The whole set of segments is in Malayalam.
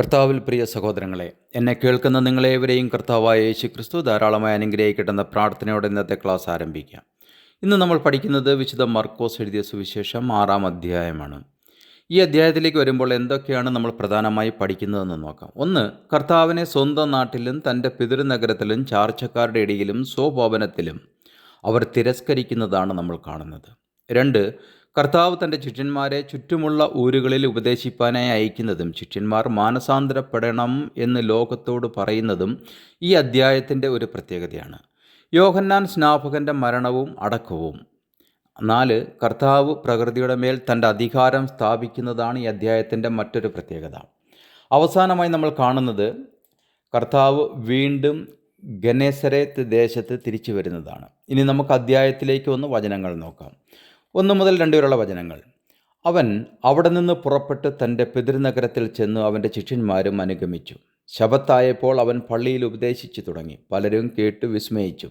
കർത്താവിൽ പ്രിയ സഹോദരങ്ങളെ എന്നെ കേൾക്കുന്ന നിങ്ങളേവരെയും കർത്താവായ യേശു ക്രിസ്തു ധാരാളമായി അനുഗ്രഹിക്കട്ടെന്ന പ്രാർത്ഥനയോടെ ഇന്നത്തെ ക്ലാസ് ആരംഭിക്കാം. ഇന്ന് നമ്മൾ പഠിക്കുന്നത് വിശുദ്ധ മർക്കോസ് എഴുതിയ സുവിശേഷം ആറാം അധ്യായമാണ്. ഈ അധ്യായത്തിലേക്ക് വരുമ്പോൾ എന്തൊക്കെയാണ് നമ്മൾ പ്രധാനമായി പഠിക്കുന്നതെന്ന് നോക്കാം. ഒന്ന് കർത്താവിനെ സ്വന്തം നാട്ടിലും തന്റെ പിതൃനഗരത്തിലും ചാർച്ചക്കാരുടെ ഇടയിലും സ്വഭവനത്തിലും അവർ തിരസ്കരിക്കുന്നതാണ് നമ്മൾ കാണുന്നത്. രണ്ട് കർത്താവ് തന്റെ ശിഷ്യന്മാരെ ചുറ്റുമുള്ള ഊരുകളിൽ ഉപദേശിപ്പാനായി അയക്കുന്നതും ശിഷ്യന്മാർ മാനസാന്തരപ്പെടണം എന്ന് ലോകത്തോട് പറയുന്നതും ഈ അദ്ധ്യായത്തിന്റെ ഒരു പ്രത്യേകതയാണ്. യോഹന്നാൻ സ്നാപകന്റെ മരണവും അടക്കവും. നാല് കർത്താവ് പ്രകൃതിയുടെ മേൽ തന്റെ അധികാരം സ്ഥാപിക്കുന്നതാണ് ഈ അദ്ധ്യായത്തിന്റെ മറ്റൊരു പ്രത്യേകത. അവസാനമായി നമ്മൾ കാണുന്നത് കർത്താവ് വീണ്ടും ഗനേസരത്ത് ദേശത്ത് തിരിച്ചു വരുന്നതാണ്. ഇനി നമുക്ക് അദ്ധ്യായത്തിലേക്ക് ഒന്ന് വചനങ്ങൾ നോക്കാം. ഒന്ന് മുതൽ രണ്ട് വരെയുള്ള വചനങ്ങൾ. അവൻ അവിടെ നിന്ന് പുറപ്പെട്ട് തന്റെ പിതൃനഗരത്തിൽ ചെന്ന് അവന്റെ ശിഷ്യന്മാരും അനുഗമിച്ചു. ശബത്തായപ്പോൾ അവൻ പള്ളിയിൽ ഉപദേശിച്ചു തുടങ്ങി. പലരും കേട്ട് വിസ്മയിച്ചു.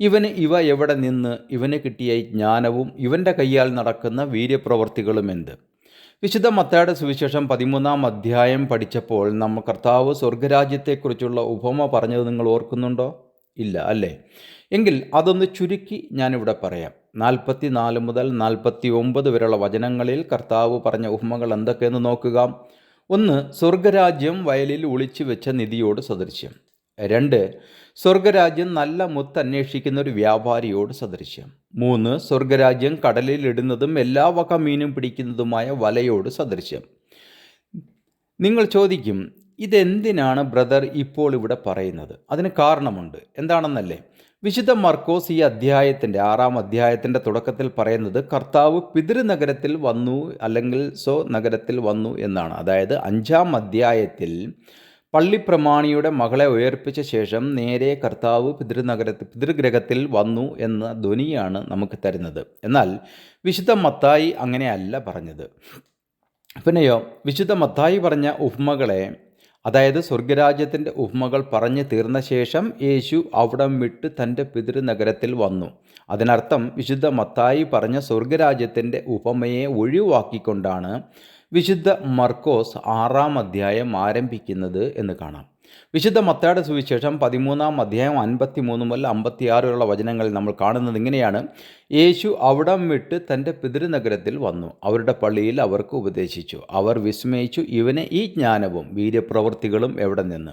ഇവന് ഇവ എവിടെ നിന്ന്? ഇവന് കിട്ടിയ ജ്ഞാനവും ഇവന്റെ കയ്യാൽ നടക്കുന്ന വീര്യപ്രവർത്തികളും എന്ത്? വിശുദ്ധ മത്തയുടെ സുവിശേഷം പതിമൂന്നാം അധ്യായം പഠിച്ചപ്പോൾ നമ്മൾ കർത്താവ് സ്വർഗരാജ്യത്തെക്കുറിച്ചുള്ള ഉപമ പറഞ്ഞത് നിങ്ങൾ ഓർക്കുന്നുണ്ടോ? ഇല്ല അല്ലേ? എങ്കിൽ അതൊന്ന് ചുരുക്കി ഞാനിവിടെ പറയാം. നാൽപ്പത്തി നാല് മുതൽ നാൽപ്പത്തി ഒമ്പത് വരെയുള്ള വചനങ്ങളിൽ കർത്താവ് പറഞ്ഞ ഉപമകൾ എന്തൊക്കെയെന്ന് നോക്കുക. ഒന്ന് സ്വർഗരാജ്യം വയലിൽ ഒളിച്ചു വെച്ച നിധിയോട് സദൃശ്യം. രണ്ട് സ്വർഗരാജ്യം നല്ല മുത്ത് അന്വേഷിക്കുന്ന ഒരു വ്യാപാരിയോട് സദൃശ്യം. മൂന്ന് സ്വർഗരാജ്യം കടലിൽ ഇടുന്നതും എല്ലാ വക മീനും പിടിക്കുന്നതുമായ വലയോട് സദൃശ്യം. നിങ്ങൾ ചോദിക്കും ഇതെന്തിനാണ് ബ്രദർ ഇപ്പോൾ ഇവിടെ പറയുന്നത്? അതിന് കാരണമുണ്ട്. എന്താണെന്നല്ലേ? വിശുദ്ധ മർക്കോസ് ഈ അധ്യായത്തിന്റെ ആറാം അധ്യായത്തിന്റെ തുടക്കത്തിൽ പറയുന്നത് കർത്താവ് പിതൃനഗരത്തിൽ വന്നു അല്ലെങ്കിൽ സോ നഗരത്തിൽ വന്നു എന്നാണ്. അതായത് അഞ്ചാം അധ്യായത്തിൽ പള്ളിപ്രമാണിയുടെ മകളെ ഉയർപ്പിച്ച ശേഷം നേരെ കർത്താവ് പിതൃനഗരത്തിൽ പിതൃഗ്രഹത്തിൽ വന്നു എന്ന ധ്വനിയാണ് നമുക്ക് തരുന്നത്. എന്നാൽ വിശുദ്ധ മത്തായി അങ്ങനെയല്ല പറഞ്ഞത്. പിന്നെയോ വിശുദ്ധ മത്തായി പറഞ്ഞ ഉപമകളെ അതായത് സ്വർഗരാജ്യത്തിന്റെ ഉപമകൾ പറഞ്ഞു തീർന്ന ശേഷം യേശു അവിടം വിട്ട് തന്റെ പിതൃനഗരത്തിൽ വന്നു. അതിനർത്ഥം വിശുദ്ധ മത്തായി പറഞ്ഞ സ്വർഗരാജ്യത്തിന്റെ ഉപമയെ ഒഴിവാക്കിക്കൊണ്ടാണ് വിശുദ്ധ മർക്കോസ് ആറാം അധ്യായം ആരംഭിക്കുന്നത് എന്ന് കാണാം. വിശുദ്ധ മത്തയുടെ സുവിശേഷം പതിമൂന്നാം അധ്യായം അൻപത്തി മൂന്ന് മുതൽ അമ്പത്തിയാറുള്ള വചനങ്ങളിൽ നമ്മൾ കാണുന്നത് ഇങ്ങനെയാണ്. യേശു അവിടം വിട്ട് തന്റെ പിതൃനഗരത്തിൽ വന്നു. അവരുടെ പള്ളിയിൽ അവർക്ക് ഉപദേശിച്ചു. അവർ വിസ്മയിച്ചു ഇവനെ ഈ ജ്ഞാനവും വീര്യപ്രവൃത്തികളും എവിടെ നിന്ന്?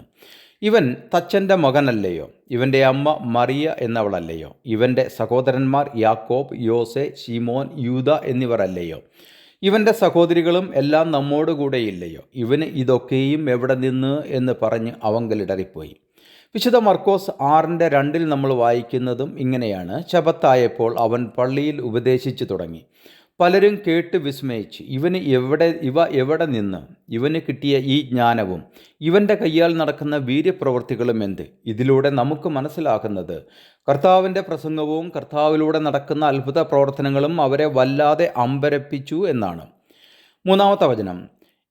ഇവൻ തച്ചന്റെ മകനല്ലയോ? ഇവന്റെ അമ്മ മറിയ എന്നവളല്ലയോ? ഇവന്റെ സഹോദരന്മാർ യാക്കോബ് യോസെ ഷിമോൻ യൂത എന്നിവരല്ലയോ? ഇവന്റെ സഹോദരികളും എല്ലാം നമ്മോടുകൂടെ ഇല്ലയോ? ഇവന് ഇതൊക്കെയും എവിടെ നിന്ന് എന്ന് പറഞ്ഞ് അവങ്കലിടറിപ്പോയി വിശുദ്ധ മർക്കോസ് ആറിന്റെ രണ്ടിൽ നമ്മൾ വായിക്കുന്നതും ഇങ്ങനെയാണ്. ശബത്തായപ്പോൾ അവൻ പള്ളിയിൽ ഉപദേശിച്ചു തുടങ്ങി. പലരും കേട്ട് വിസ്മയിച്ചു ഇവന് എവിടെ ഇവ എവിടെ നിന്ന്? ഇവന് കിട്ടിയ ഈ ജ്ഞാനവും ഇവന്റെ കയ്യാൽ നടക്കുന്ന വീര്യപ്രവൃത്തികളും എന്ത്? ഇതിലൂടെ നമുക്ക് മനസ്സിലാക്കുന്നത് കർത്താവിന്റെ പ്രസംഗവും കർത്താവിലൂടെ നടക്കുന്ന അത്ഭുത പ്രവർത്തനങ്ങളും അവരെ വല്ലാതെ അമ്പരപ്പിച്ചു എന്നാണ്. മൂന്നാമത്തെ വചനം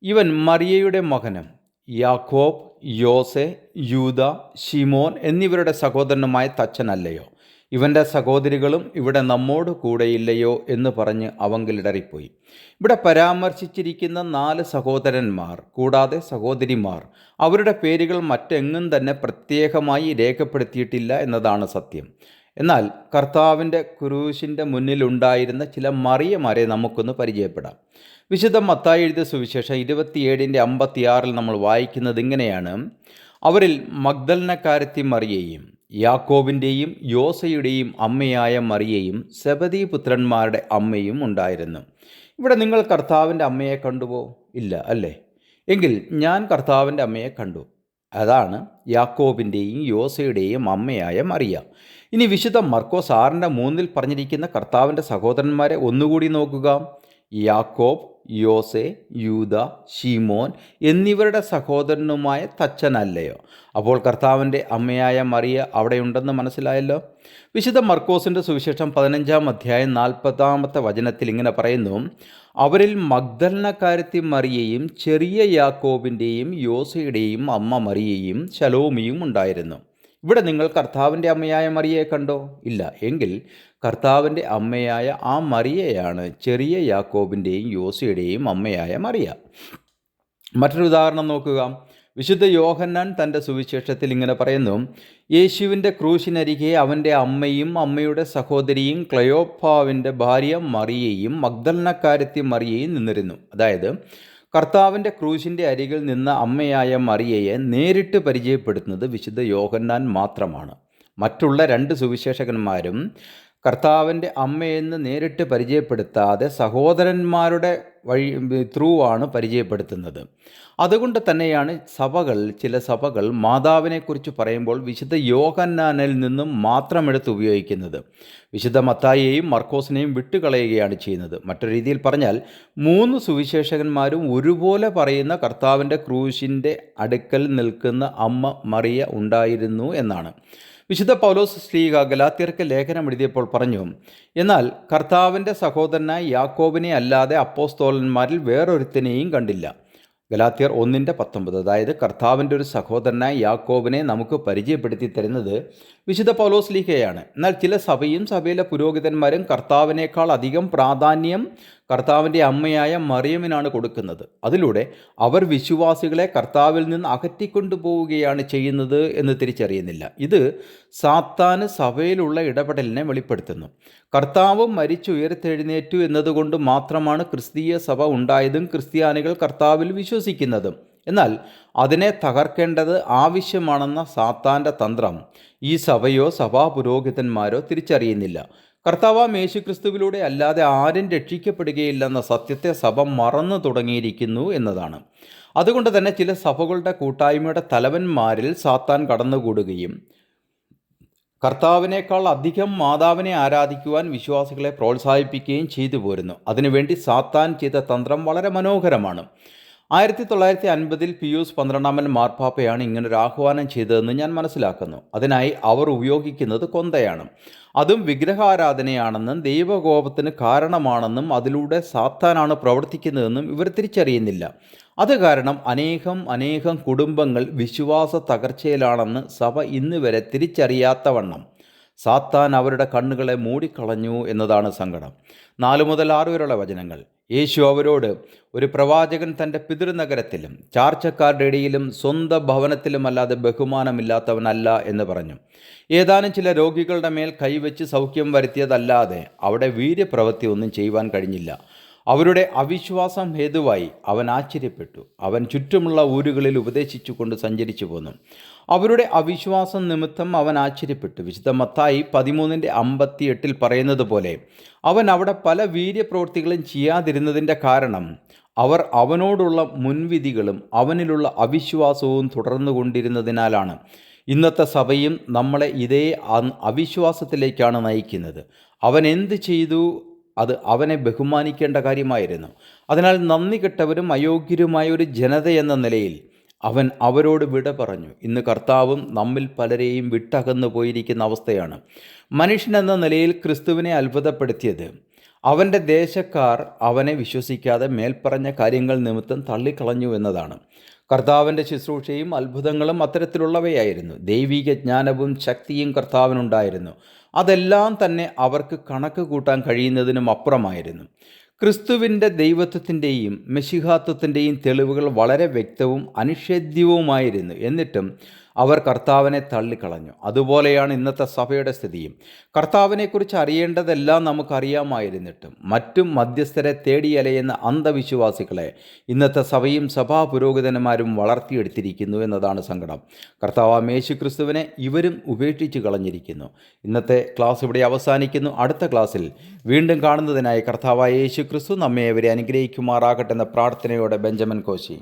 ഇവൻ മറിയയുടെ മകനും യാക്കോബ് യോസെ യൂത ഷിമോൻ എന്നിവരുടെ സഹോദരനുമായ തച്ചനല്ലയോ? ഇവന്റെ സഹോദരികളും ഇവിടെ നമ്മോട് കൂടെയില്ലയോ എന്ന് പറഞ്ഞ് അവങ്കിലിടറിപ്പോയി. ഇവിടെ പരാമർശിച്ചിരിക്കുന്ന നാല് സഹോദരന്മാർ കൂടാതെ സഹോദരിമാർ അവരുടെ പേരുകൾ മറ്റെങ്ങും തന്നെ പ്രത്യേകമായി രേഖപ്പെടുത്തിയിട്ടില്ല എന്നതാണ് സത്യം. എന്നാൽ കർത്താവിന്റെ കുരൂശിന്റെ മുന്നിലുണ്ടായിരുന്ന ചില മറിയമാരെ നമുക്കൊന്ന് പരിചയപ്പെടാം. വിശുദ്ധ മത്തായി എഴുതിയ സുവിശേഷം ഇരുപത്തിയേഴിന്റെ അമ്പത്തിയാറിൽ നമ്മൾ വായിക്കുന്നത് ഇങ്ങനെയാണ്. അവരിൽ മഗ്ദലനക്കാരത്തി മറിയയും യാക്കോബിന്റെയും യോസയുടെയും അമ്മയായ മറിയയും സബദി പുത്രന്മാരുടെ അമ്മയും ഉണ്ടായിരുന്നു. ഇവിടെ നിങ്ങൾ കർത്താവിന്റെ അമ്മയെ കണ്ടുവോ? ഇല്ല അല്ലേ? എങ്കിൽ ഞാൻ കർത്താവിന്റെ അമ്മയെ കണ്ടു. അതാണ് യാക്കോബിന്റെയും യോസയുടെയും അമ്മയായ മറിയ. ഇനി വിശുദ്ധ മർക്കോസ് ആറിന്റെ മൂന്നിൽ പറഞ്ഞിരിക്കുന്ന കർത്താവിന്റെ സഹോദരന്മാരെ ഒന്നുകൂടി നോക്കുക. യാക്കോബ് യോസെ യൂത ഷീമോൻ എന്നിവരുടെ സഹോദരനുമായ തച്ചനല്ലയോ? അപ്പോൾ കർത്താവിന്റെ അമ്മയായ മറിയ അവിടെയുണ്ടെന്ന് മനസ്സിലായല്ലോ? വിശുദ്ധ മർക്കോസിന്റെ സുവിശേഷം പതിനഞ്ചാം അധ്യായം നാൽപ്പതാമത്തെ വചനത്തിൽ ഇങ്ങനെ പറയുന്നു അവരിൽ മഗ്ദലനക്കാരത്തി മറിയയും ചെറിയ യാക്കോബിന്റെയും യോസയുടെയും അമ്മ മറിയയും ശലോമിയും ഉണ്ടായിരുന്നു. ഇവിടെ നിങ്ങൾ കർത്താവിന്റെ അമ്മയായ മറിയയെ കണ്ടോ? ഇല്ല. എങ്കിൽ കർത്താവിന്റെ അമ്മയായ ആ മറിയയാണ് ചെറിയ യാക്കോബിന്റെയും യോസയുടെയും അമ്മയായ മറിയ. മറ്റൊരു ഉദാഹരണം നോക്കുക. വിശുദ്ധ യോഹന്നാൻ തന്റെ സുവിശേഷത്തിൽ ഇങ്ങനെ പറയുന്നു. യേശുവിന്റെ ക്രൂശിനരികെ അവന്റെ അമ്മയും അമ്മയുടെ സഹോദരിയും ക്ലയോപ്പാവിന്റെ ഭാര്യ മറിയയും മഗ്ദലനക്കാരത്തി മറിയയും നിന്നിരുന്നു. അതായത് കർത്താവിന്റെ ക്രൂശിന്റെ അരികിൽ നിന്ന അമ്മയായ മറിയയെ നേരിട്ട് പരിചയപ്പെടുത്തുന്നത് വിശുദ്ധ യോഹന്നാൻ മാത്രമാണ്. മറ്റുള്ള രണ്ട് സുവിശേഷകന്മാരും കർത്താവിന്റെ അമ്മയെന്ന് നേരിട്ട് പരിചയപ്പെടുത്താതെ സഹോദരന്മാരുടെ വഴി ത്രൂ ആണ് പരിചയപ്പെടുത്തുന്നത്. അതുകൊണ്ട് തന്നെയാണ് സഭകൾ ചില സഭകൾ മാതാവിനെക്കുറിച്ച് പറയുമ്പോൾ വിശുദ്ധ യോഹന്നാനിൽ നിന്നും മാത്രം എടുത്ത് ഉപയോഗിക്കുന്നത്. വിശുദ്ധ മത്തായിയെയും മർക്കോസിനെയും വിട്ടുകളയുകയാണ് ചെയ്യുന്നത്. മറ്റൊരു രീതിയിൽ പറഞ്ഞാൽ മൂന്ന് സുവിശേഷകന്മാരും ഒരുപോലെ പറയുന്ന കർത്താവിന്റെ ക്രൂശിന്റെ അടുക്കൽ നിൽക്കുന്ന അമ്മ മറിയ ഉണ്ടായിരുന്നു എന്നാണ്. വിശുദ്ധ പൗലോസ് സ്ലീഗ ഗലാത്തിയർക്ക് ലേഖനം എഴുതിയപ്പോൾ പറഞ്ഞു എന്നാൽ കർത്താവിന്റെ സഹോദരനായ യാക്കോബിനെ അല്ലാതെ അപ്പോസ്തോലന്മാരിൽ വേറൊരുത്തിനെയും കണ്ടില്ല. ഗലാത്തിയർ ഒന്നിന്റെ പത്തൊമ്പത് അതായത് കർത്താവിന്റെ ഒരു സഹോദരനായ യാക്കോബിനെ നമുക്ക് പരിചയപ്പെടുത്തി തരുന്നത് വിശുദ്ധ പൗലോസ് ലീഹയാണ് എന്നാൽ ചില സഭയും സഭയിലെ പുരോഹിതന്മാരും കർത്താവിനേക്കാൾ അധികം പ്രാധാന്യം കർത്താവിന്റെ അമ്മയായ മറിയമിനാണ് കൊടുക്കുന്നത്. അതിലൂടെ അവർ വിശ്വാസികളെ കർത്താവിൽ നിന്ന് അകറ്റിക്കൊണ്ടു പോവുകയാണ് ചെയ്യുന്നത് എന്ന് തിരിച്ചറിയുന്നില്ല. ഇത് സാത്താന് സഭയിലുള്ള ഇടപെടലിനെ വെളിപ്പെടുത്തുന്നു. കർത്താവ് മരിച്ചുയർത്തെഴുന്നേറ്റു എന്നതുകൊണ്ട് മാത്രമാണ് ക്രിസ്തീയ സഭ ഉണ്ടായതും ക്രിസ്ത്യാനികൾ കർത്താവിൽ വിശ്വസിക്കുന്നതും. എന്നാൽ അതിനെ തകർക്കേണ്ടത് ആവശ്യമാണെന്ന സാത്താന്റെ തന്ത്രം ഈ സഭയോ സഭാ പുരോഹിതന്മാരോ തിരിച്ചറിയുന്നില്ല. കർത്താവാം യേശുക്രിസ്തുവിലൂടെ അല്ലാതെ ആരും രക്ഷിക്കപ്പെടുകയില്ലെന്ന സത്യത്തെ സഭ മറന്നു തുടങ്ങിയിരിക്കുന്നു എന്നതാണ്. അതുകൊണ്ട് തന്നെ ചില സഭകളുടെ കൂട്ടായ്മയുടെ തലവന്മാരിൽ സാത്താൻ കടന്നുകൂടുകയും കർത്താവിനേക്കാൾ അധികം മാതാവിനെ ആരാധിക്കുവാൻ വിശ്വാസികളെ പ്രോത്സാഹിപ്പിക്കുകയും ചെയ്തു പോരുന്നു. അതിനുവേണ്ടി സാത്താൻ ചെയ്ത തന്ത്രം വളരെ മനോഹരമാണ്. ആയിരത്തി തൊള്ളായിരത്തി അൻപതിൽ പിയൂസ് പന്ത്രണ്ടാമൻ മാർപ്പാപ്പയാണ് ഇങ്ങനൊരു ആഹ്വാനം ചെയ്തതെന്ന് ഞാൻ മനസ്സിലാക്കുന്നു. അതിനായി അവർ ഉപയോഗിക്കുന്നത് കൊന്തയാണ്. അതും വിഗ്രഹാരാധനയാണെന്നും ദൈവകോപത്തിന് കാരണമാണെന്നും അതിലൂടെ സാത്താനാണ് പ്രവർത്തിക്കുന്നതെന്നും ഇവർ തിരിച്ചറിയുന്നില്ല. അത് കാരണം അനേകം അനേകം കുടുംബങ്ങൾ വിശ്വാസ തകർച്ചയിലാണെന്ന് സഭ ഇന്നുവരെ തിരിച്ചറിയാത്തവണ്ണം. സാത്താൻ അവരുടെ കണ്ണുകളെ മൂടിക്കളഞ്ഞു എന്നതാണ് സങ്കടം. നാലു മുതൽ ആറു വരെയുള്ള വചനങ്ങൾ. യേശു അവരോട് ഒരു പ്രവാചകൻ തന്റെ പിതൃനഗരത്തിലും ചാർച്ചക്കാരുടെ ഇടയിലും സ്വന്തം ഭവനത്തിലുമല്ലാതെ ബഹുമാനമില്ലാത്തവനല്ല എന്ന് പറഞ്ഞു. ഏതാനും ചില രോഗികളുടെ മേൽ കൈവച്ച് സൗഖ്യം വരുത്തിയതല്ലാതെ അവിടെ വീര്യപ്രവൃത്തി ഒന്നും ചെയ്യുവാൻ കഴിഞ്ഞില്ല. അവരുടെ അവിശ്വാസം ഹേതുവായി അവൻ ആശ്ചര്യപ്പെട്ടു. അവൻ ചുറ്റുമുള്ള ഊരുകളിൽ ഉപദേശിച്ചുകൊണ്ട് സഞ്ചരിച്ചു പോന്നു. അവരുടെ അവിശ്വാസം നിമിത്തം അവൻ ആശ്ചര്യപ്പെട്ടു. വിശുദ്ധ മത്തായി പതിമൂന്നിന്റെ അമ്പത്തി എട്ടിൽ പറയുന്നത് പോലെ അവൻ അവിടെ പല വീര്യപ്രവൃത്തികളും ചെയ്യാതിരുന്നതിന്റെ കാരണം അവർ അവനോടുള്ള മുൻവിധികളും അവനിലുള്ള അവിശ്വാസവും തുടർന്നു കൊണ്ടിരുന്നതിനാലാണ് ഇന്നത്തെ സഭയും നമ്മളെ ഇതേ അവിശ്വാസത്തിലേക്കാണ് നയിക്കുന്നത്. അവൻ എന്ത് ചെയ്തു? അത് അവനെ ബഹുമാനിക്കേണ്ട കാര്യമായിരുന്നു. അതിനാൽ നന്ദി കെട്ടവരും അയോഗ്യരുമായ ഒരു ജനത എന്ന നിലയിൽ അവൻ അവരോട് വിട പറഞ്ഞു. ഇന്ന് കർത്താവും നമ്മിൽ പലരെയും വിട്ടകന്നു പോയിരിക്കുന്ന അവസ്ഥയാണ്. മനുഷ്യൻ എന്ന നിലയിൽ ക്രിസ്തുവിനെ അത്ഭുതപ്പെടുത്തിയത്. അവന്റെ ദേശക്കാർ അവനെ വിശ്വസിക്കാതെ മേൽപ്പറഞ്ഞ കാര്യങ്ങൾ നിമിത്തം തള്ളിക്കളഞ്ഞു എന്നതാണ്. കർത്താവിന്റെ ശുശ്രൂഷയും അത്ഭുതങ്ങളും അത്തരത്തിലുള്ളവയായിരുന്നു. ദൈവിക ജ്ഞാനവും ശക്തിയും കർത്താവിനുണ്ടായിരുന്നു. അതെല്ലാം തന്നെ അവർക്ക് കണക്ക് കൂട്ടാൻ കഴിയുന്നതിനും അപ്പുറമായിരുന്നു. ക്രിസ്തുവിന്റെ ദൈവത്വത്തിന്റെയും മെഷിഹാത്വത്തിന്റെയും തെളിവുകൾ വളരെ വ്യക്തവും അനിഷേധ്യവുമായിരുന്നു. എന്നിട്ടും അവർ കർത്താവിനെ തള്ളിക്കളഞ്ഞു. അതുപോലെയാണ് ഇന്നത്തെ സഭയുടെ സ്ഥിതിയും. കർത്താവിനെക്കുറിച്ച് അറിയേണ്ടതെല്ലാം നമുക്കറിയാമായിരുന്നിട്ടും മറ്റും മധ്യസ്ഥരെ തേടിയലയുന്ന അന്ധവിശ്വാസികളെ ഇന്നത്തെ സഭയും സഭാ പുരോഹിതന്മാരും വളർത്തിയെടുത്തിരിക്കുന്നു എന്നതാണ് സങ്കടം. കർത്താവ് മേശു ക്രിസ്തുവിനെ ഇവരും ഉപേക്ഷിച്ച് കളഞ്ഞിരിക്കുന്നു. ഇന്നത്തെ ക്ലാസ് ഇവിടെ അവസാനിക്കുന്നു. അടുത്ത ക്ലാസ്സിൽ വീണ്ടും കാണുന്നതിനായി കർത്താവായ യേശു ക്രിസ്തു നമ്മെ അവരെ അനുഗ്രഹിക്കുമാറാകട്ടെ എന്ന പ്രാർത്ഥനയോടെ ബെഞ്ചമിൻ കോശി.